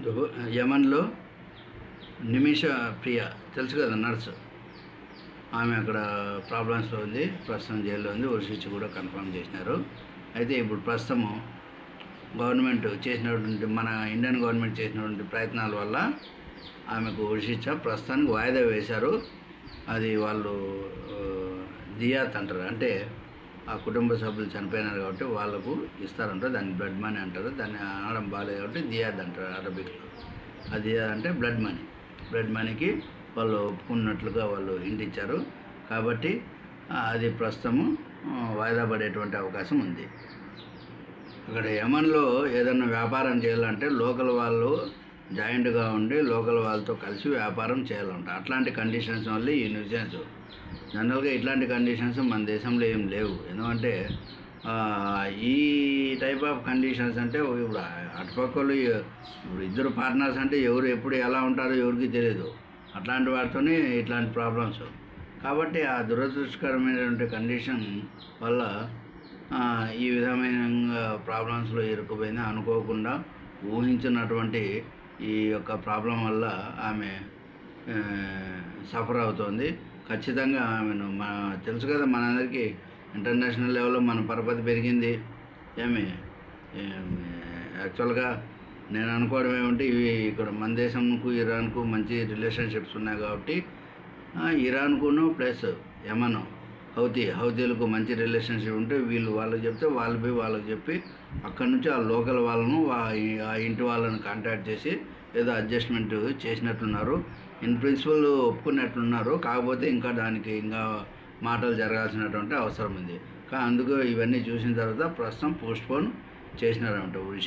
దుబ- యమన్లో నిమిష ప్రియ. తెలుసు కదా నర్సు. ఆమె అక్కడ ప్రాబ్లమ్స్లో ఉంది ప్రస్తుతం జైల్లో ఉంది ఉరిశిక్ష కూడా కన్ఫర్మ్ చేసినారు. అయితే ఇప్పుడు ప్రస్తుతము గవర్నమెంట్ చేసినటువంటి మన ఇండియన్ గవర్నమెంట్ చేసినటువంటి ప్రయత్నాల వల్ల ఆమెకు ఉరిశిక్ష ప్రస్తుతానికి వాయిదా వేశారు. అది వాళ్ళు దియాత్ అంటారు. అంటే ఆ కుటుంబ సభ్యులు చనిపోయినారు కాబట్టి వాళ్ళకు ఇస్తారంట దాన్ని బ్లడ్ మనీ అంటారు దాన్ని అనడం బాగాలేదు కాబట్టి దియాద్ అంటారు అరబిక్లో. అది అంటే బ్లడ్ మనీ. బ్లడ్ మనీకి వాళ్ళు ఒప్పుకున్నట్లుగా వాళ్ళు ఇంటిచ్చారు కాబట్టి అది ప్రస్తుతము వాయిదా పడేటువంటి అవకాశం ఉంది. అక్కడ యమన్లో ఏదైనా వ్యాపారం చేయాలంటే లోకల్ వాళ్ళు జాయింట్గా ఉండి లోకల్ వాళ్ళతో కలిసి వ్యాపారం చేయాలంట. అట్లాంటి కండిషన్స్ వల్ల ఈ న్యూసెన్స్ జనరల్గా ఇట్లాంటి కండిషన్స్ మన దేశంలో ఏం లేవు. ఎందుకంటే ఈ టైప్ ఆఫ్ కండిషన్స్ అంటే ఇప్పుడు అటుపక్కలు ఇప్పుడు ఇద్దరు పార్ట్నర్స్ అంటే ఎవరు ఎప్పుడు ఎలా ఉంటారో ఎవరికి తెలియదు అట్లాంటి వాటితోనే ఇట్లాంటి ప్రాబ్లమ్స్. కాబట్టి ఆ దురదృష్టకరమైనటువంటి కండిషన్ వల్ల ఈ విధమైన ప్రాబ్లమ్స్లో ఇరుక్కుపోయింది అనుకోకుండా ఊహించినటువంటి ఈ యొక్క ప్రాబ్లం వల్ల ఆమె సఫర్ అవుతోంది. ఖచ్చితంగా ఆమెను మన తెలుసు కదా మనందరికీ ఇంటర్నేషనల్ లెవెల్లో మన పరపతి పెరిగింది. ఏమి యాక్చువల్గా నేను అనుకోవడం ఏమంటే ఇవి ఇక్కడ మన దేశంకు ఇరాన్కు మంచి రిలేషన్షిప్స్ ఉన్నాయి కాబట్టి ఇరాన్కును ప్లస్ యమను హౌతీ హౌతీలకు మంచి రిలేషన్షిప్ ఉంటే వీళ్ళు వాళ్ళకి చెప్తే వాళ్ళు పోయి వాళ్ళకి చెప్పి అక్కడి నుంచి ఆ లోకల్ వాళ్ళను ఆ ఇంటి వాళ్ళని కాంటాక్ట్ చేసి ఏదో అడ్జస్ట్మెంట్ చేసినట్లున్నారు ఇన్ ప్రిన్సిపల్ ఒప్పుకున్నట్లున్నారు కాకపోతే ఇంకా దానికి ఇంకా మాటలు జరగాల్సినటువంటి అవసరం ఉంది. కానీ అందుకు ఇవన్నీ చూసిన తర్వాత ప్రస్తుతం పోస్ట్పోన్ చేసినారంట ఉరి